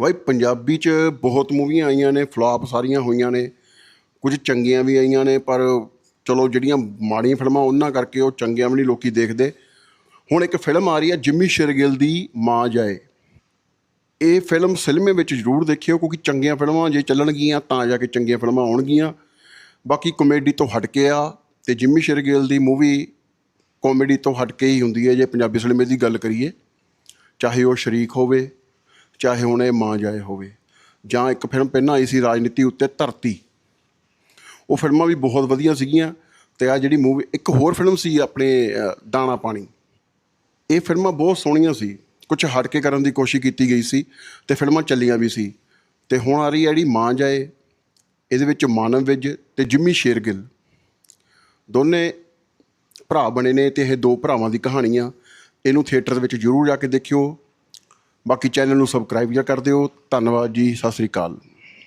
ਬਾਈ ਪੰਜਾਬੀ 'ਚ ਬਹੁਤ ਮੂਵੀਆਂ ਆਈਆਂ ਨੇ ਫਲॉप ਸਾਰੀਆਂ ਹੋਈਆਂ ਨੇ। ਕੁਝ ਚੰਗੀਆਂ ਵੀ ਆਈਆਂ ਨੇ, ਪਰ ਚਲੋ ਜਿਹੜੀਆਂ ਮਾੜੀਆਂ ਫਿਲਮਾਂ ਉਹਨਾਂ ਕਰਕੇ ਉਹ ਚੰਗੀਆਂ ਵੀ ਨਹੀਂ ਲੋਕੀ ਦੇਖਦੇ। ਹੁਣ ਇੱਕ ਫਿਲਮ ਆ ਰਹੀ ਹੈ, ਜਿੰਮੀ ਸ਼ੇਰਗਿੱਲ ਦੀ ਮਾਂ ਜਾਏ। ਇਹ ਫਿਲਮ ਸਿਨੇਮੇ ਵਿੱਚ ਜ਼ਰੂਰ ਦੇਖਿਓ, ਕਿਉਂਕਿ ਚੰਗੀਆਂ ਫਿਲਮਾਂ ਜੇ ਚੱਲਣਗੀਆਂ, ਤਾਂ ਜਾ ਕੇ ਚੰਗੀਆਂ ਫਿਲਮਾਂ ਆਉਣਗੀਆਂ। ਬਾਕੀ ਕਮੇਡੀ ਤੋਂ ਹਟ ਕੇ ਆ, ਤੇ ਜਿੰਮੀ ਸ਼ੇਰਗਿੱਲ ਦੀ ਮੂਵੀ ਕਾਮੇਡੀ ਤੋਂ ਹਟ ਕੇ ਹੀ ਹੁੰਦੀ ਹੈ, ਜੇ ਪੰਜਾਬੀ ਸਿਨੇਮੇ ਦੀ ਗੱਲ ਕਰੀਏ। ਚਾਹੇ ਉਹ ਸ਼ਰੀਕ ਹੋਵੇ ਚਾਹੇ ਹੁਣ ਇਹ ਮਾਂ ਜਾਏ ਹੋਵੇ, ਜਾਂ ਇੱਕ ਫਿਲਮ ਪਹਿਲਾਂ ਆਈ ਸੀ ਰਾਜਨੀਤੀ ਉੱਤੇ ਧਰਤੀ। ਉਹ ਫਿਲਮਾਂ ਵੀ ਬਹੁਤ ਵਧੀਆ ਸੀਗੀਆਂ ਤੇ ਆ ਜਿਹੜੀ ਮੂਵੀ, ਇੱਕ ਹੋਰ ਫਿਲਮ ਸੀ ਆਪਣੇ ਦਾਣਾ ਪਾਣੀ। ਇਹ ਫਿਲਮਾਂ ਬਹੁਤ ਸੋਹਣੀਆਂ ਸੀ। ਕੁਝ ਹਟ ਕੇ ਕਰਨ ਦੀ ਕੋਸ਼ਿਸ਼ ਕੀਤੀ ਗਈ ਸੀ ਤੇ ਫਿਲਮਾਂ ਚੱਲੀਆਂ ਵੀ ਸੀ। ਤੇ ਹੁਣ ਆ ਰਹੀ ਹੈ ਜਿਹੜੀ ਮਾਂ ਜਾਏ, ਇਹਦੇ ਵਿੱਚ ਮਾਨਵ ਵਿਜ ਤੇ ਜਿੰਮੀ ਸ਼ੇਰਗਿੱਲ। ਦੋਨੇ ਭਰਾ ਬਣੇ ਨੇ ਤੇ ਇਹ ਦੋ ਭਰਾਵਾਂ ਦੀ ਕਹਾਣੀ ਆ। ਇਹਨੂੰ ਥੀਏਟਰ ਦੇ ਵਿੱਚ ਜ਼ਰੂਰ ਜਾ ਕੇ ਦੇਖਿਓ। ਬਾਕੀ ਚੈਨਲ ਨੂੰ ਸਬਸਕ੍ਰਾਈਬ ਜਾਂ ਕਰ ਦਿਓ। ਧੰਨਵਾਦ ਜੀ ਸਤਿ ਸ੍ਰੀ ਅਕਾਲ।